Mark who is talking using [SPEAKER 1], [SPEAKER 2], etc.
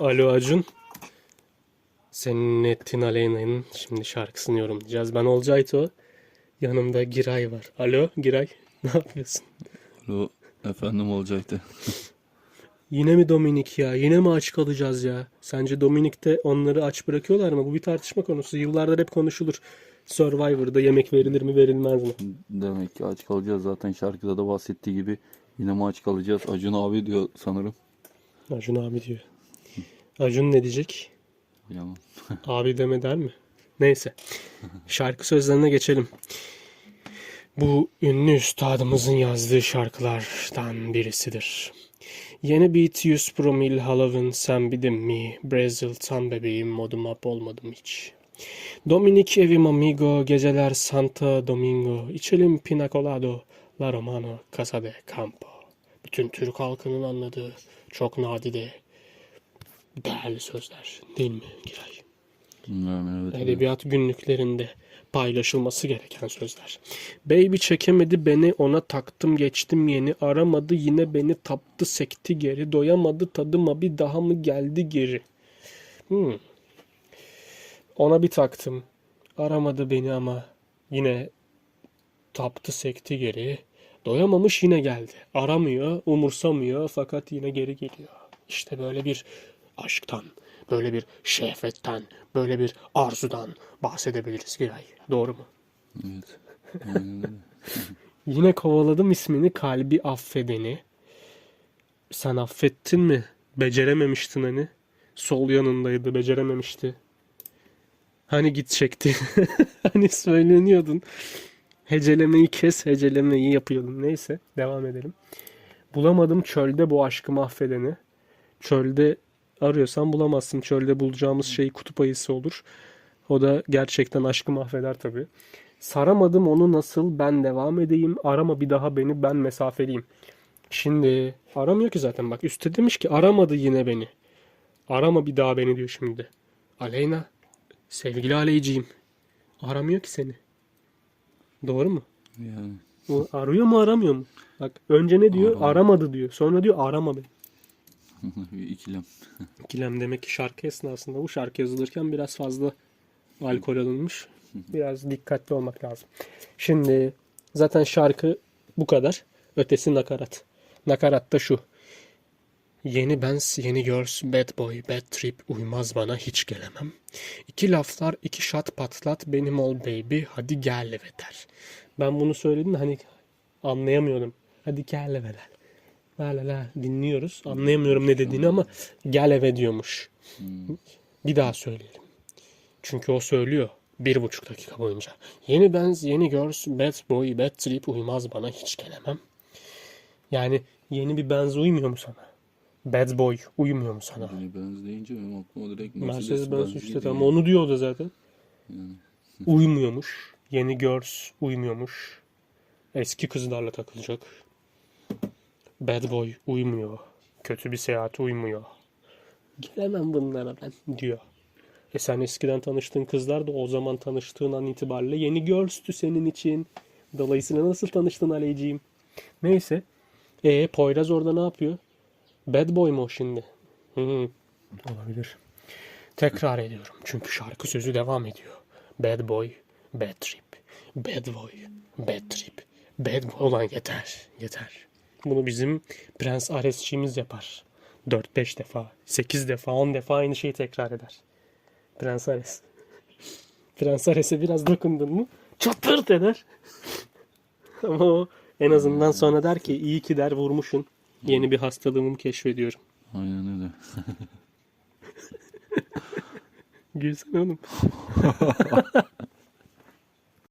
[SPEAKER 1] Alo Acun. Senin ettin Aleyna'nın şimdi şarkısını yorumlayacağız. Ben Olcayto. Yanımda Giray var. Alo Giray. Ne yapıyorsun?
[SPEAKER 2] Alo efendim olacaktı.
[SPEAKER 1] Yine mi Dominik ya? Yine mi aç kalacağız ya? Sence Dominik'te onları aç bırakıyorlar mı? Bu bir tartışma konusu. Yıllardır hep konuşulur. Survivor'da yemek verilir mi verilmez mi?
[SPEAKER 2] Demek ki aç kalacağız zaten şarkıda da bahsettiği gibi. Yine mi aç kalacağız? Acun abi diyor sanırım.
[SPEAKER 1] Acun abi diyor. Acun ne diyecek?
[SPEAKER 2] Yalan.
[SPEAKER 1] Abi deme der mi? Neyse. Şarkı sözlerine geçelim. Bu ünlü üstadımızın yazdığı şarkılardan birisidir. Yeni beat 100 promil Halloween sen de mi Brazil tam bebeğim modum up olmadım hiç. Dominic evim amigo geceler Santa Domingo içelim pina colado La Romano Casa de Campo. Bütün Türk halkının anladığı çok nadide değerli sözler değil mi Giray?
[SPEAKER 2] Evet. evet.
[SPEAKER 1] Edebiyat günlüklerinde paylaşılması gereken sözler. Baby çekemedi beni ona taktım geçtim yeni aramadı yine beni taptı sekti geri doyamadı tadıma bir daha mı geldi geri. Hmm. Ona bir taktım aramadı beni ama yine taptı sekti geri doyamamış yine geldi aramıyor umursamıyor fakat yine geri geliyor. İşte böyle bir aşktan, böyle bir şehvetten, böyle bir arzudan bahsedebiliriz Giray. Doğru mu?
[SPEAKER 2] Evet.
[SPEAKER 1] Yine kovaladım ismini kalbi affedeni. Sen affettin mi? Becerememiştin hani. Sol yanındaydı becerememişti. Hani gidecekti. hani söyleniyordun. Hecelemeyi kes, hecelemeyi yapıyordun. Neyse devam edelim. Bulamadım çölde bu aşkı mahvedeni. Çölde arıyorsan bulamazsın. Çölde bulacağımız şey kutup ayısı olur. O da gerçekten aşkı mahveder tabii. Saramadım onu nasıl ben devam edeyim. Arama bir daha beni ben mesafeliyim. Şimdi aramıyor ki zaten bak üstte demiş ki aramadı yine beni. Arama bir daha beni diyor şimdi. Aleyna sevgili Aleyciğim aramıyor ki seni. Doğru mu?
[SPEAKER 2] Yani
[SPEAKER 1] O arıyor mu aramıyor mu? Bak önce ne diyor?
[SPEAKER 2] Arama.
[SPEAKER 1] Aramadı diyor. Sonra diyor arama beni.
[SPEAKER 2] bir ikilem.
[SPEAKER 1] İkilem demek ki şarkı esnasında bu şarkı yazılırken biraz fazla alkol alınmış. Biraz dikkatli olmak lazım. Şimdi zaten şarkı bu kadar. Ötesi nakarat. Nakarat da şu. Yeni Benz, yeni Girls, Bad Boy, Bad Trip uymaz bana hiç gelemem. İki laflar, iki şat patlat benim ol baby hadi gel eve der. Ben bunu söyledim de hani anlayamıyordum. Hadi gel eve der. La la la dinliyoruz. Anlayamıyorum ne dediğini ama gel eve diyormuş. Bir daha söyleyelim. Çünkü o söylüyor. Bir buçuk dakika boyunca. Yeni Benz, yeni Girls, Bad Boy, Bad Trip uymaz bana hiç gelemem. Yani yeni bir Benz uymuyor mu sana? Bad Boy uymuyor mu sana?
[SPEAKER 2] Beni benz deyince benim aklıma direkt
[SPEAKER 1] Mercedes Benz
[SPEAKER 2] Benz
[SPEAKER 1] işte tamam onu diyor da zaten.
[SPEAKER 2] Yani.
[SPEAKER 1] Uymuyormuş. Yeni Girls uymuyormuş. Eski kızlarla takılacak. Bad Boy uymuyor. Kötü bir seyahat uymuyor. Gelemem bunlara ben diyor. E sen eskiden tanıştığın kızlar da o zaman tanıştığın an itibariyle yeni Girls'tü senin için. Dolayısıyla nasıl tanıştın Aleyciğim? Neyse. E Poyraz orada ne yapıyor? Bad Boy mu o şimdi? Hı hı. Olabilir. Tekrar ediyorum çünkü şarkı sözü devam ediyor. Bad boy, bad trip. Bad boy, bad trip. Bad boy. Ulan yeter, yeter. Bunu bizim Prens Aresçiğimiz yapar. 4-5 defa, 8 defa, 10 defa aynı şeyi tekrar eder. Prens Ares. Prens Ares'e biraz dokundun mu çatırt eder. Ama o en azından sonra der ki iyi ki der vurmuşun. Yeni bir hastalığımı keşfediyorum.
[SPEAKER 2] Aynen öyle.
[SPEAKER 1] Gülsene oğlum.